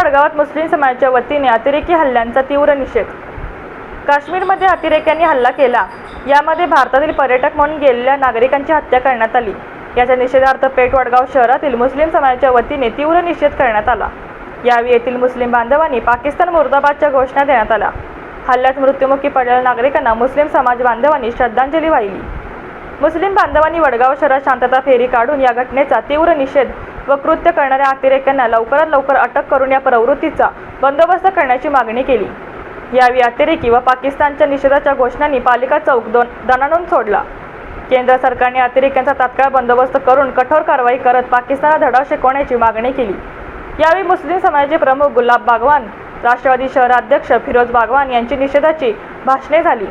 गावात मुस्लिम समाजाच्या वतीने अतिरेकी हल्ल्यांचा तीव्र निषेध. काश्मीरमध्ये अतिरेक्यांनी हल्ला केला. यामध्ये भारतातील पर्यटक म्हणून गेलेल्या नागरिकांची हत्या करण्यात आली. याच्या निषेधार्थ पेठ वडगाव शहरातील मुस्लिम समाजाच्या वतीने तीव्र निषेध करण्यात आला. यावेळी येथील मुस्लिम बांधवांनी पाकिस्तान मुर्दाबादच्या घोषणा देण्यात आल्या. हल्ल्यात मृत्युमुखी पडलेल्या नागरिकांना मुस्लिम समाज बांधवांनी श्रद्धांजली वाहिली. मुस्लिम बांधवांनी वडगाव शहरात शांतता फेरी काढून या घटनेचा तीव्र निषेध व कृत्य करणाऱ्या अतिरेक्यांना लवकरात लवकर अटक करून या प्रवृत्तीचा बंदोबस्त करण्याची मागणी केली. यावेळी अतिरेकी व पाकिस्तानच्या निषेधाच्या घोषणांनी पालिका चौक दोन दणाणून सोडला. केंद्र सरकारने अतिरेक्यांचा तात्काळ बंदोबस्त करून कठोर कारवाई करत पाकिस्तानला धडा शिकवण्याची मागणी केली. यावेळी मुस्लिम समाजाचे प्रमुख गुलाब बागवान राष्ट्रवादी शहराध्यक्ष फिरोज बागवान यांची निषेधाची भाषणे झाली.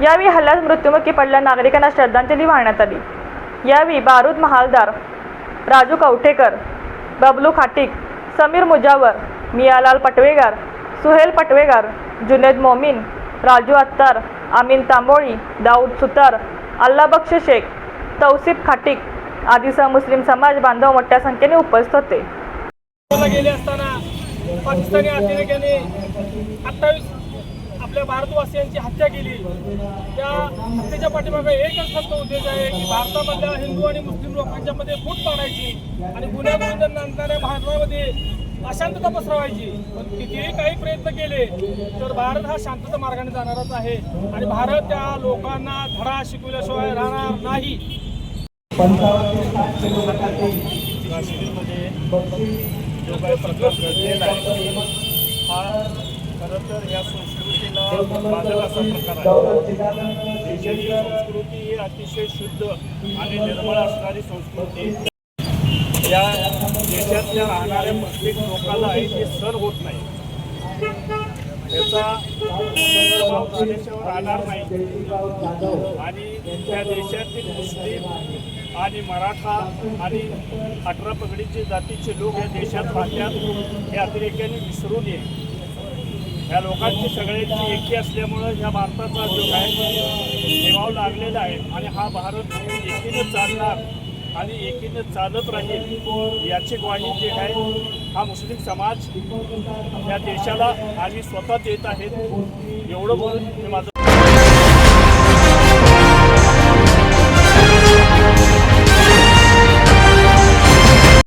यावेळी हल्ल्यात मृत्युमुखी पडल्या नागरिकांना श्रद्धांजली वाहण्यात आली. यावेळी बारूद महालदार राजू कवठेकर बबलू खाटिक समीर मुजावर मियालाल पटवेगार सुहेल पटवेगार जुनेद मोमीन राजू अत्तार अमीन तांबोळी दाऊद सुतार अल्लाबक्ष शेख तौसिफ खाटिक आदीसह मुस्लिम समाज बांधव मोठ्या संख्येने उपस्थित होते. गेले असताना पाकिस्तानी अतिरेक्याने अठ्ठावीस आपल्या भारतवासियांची हत्या केली. त्या हत्येच्या पाठीमागे एकच फक्त उद्देश आहे की भारतामधल्या हिंदू आणि मुस्लिम लोकांच्या मध्ये फूट पाडायची आणि गुन्हेगारी नंतर भारतामध्ये अशांतता पसरवायची. पण कितीही काही प्रयत्न केले तर भारत हा शांतता मार्गाने जाणारच आहे आणि भारत त्या लोकांना धडा शिकवल्याशिवाय राहणार नाही. काश्मीरमध्ये जो काही प्रकार घडलेला आहे हा खरं तर या संस्कृतीला असा प्रकार आहे देशाची संस्कृती ही अतिशय शुद्ध आणि निर्मळ असणारी संस्कृती या देशातल्या राहणाऱ्या प्रत्येक लोकांना आहे ते सण होत नाही. त्याचा प्रभाव झाल्याशिवाय राहणार नाही आणि त्या देशातील मुस्लिम आणि मराठा आणि अठरा पगडीचे जातीचे लोक या देशात राहतात. हे अतिरेक्याने विसरून नये या लोकांची सगळ्यांची एकी असल्यामुळं ह्या भारताचा जो आहे निभाव लागलेला आहे आणि हा भारत एकीने चालणार आणि एकीने चालत राहील याची ग्वाही जे आहे हा मुस्लिम समाज या देशाला आणि स्वतः देत आहेत. एवढं बोलून मी माझं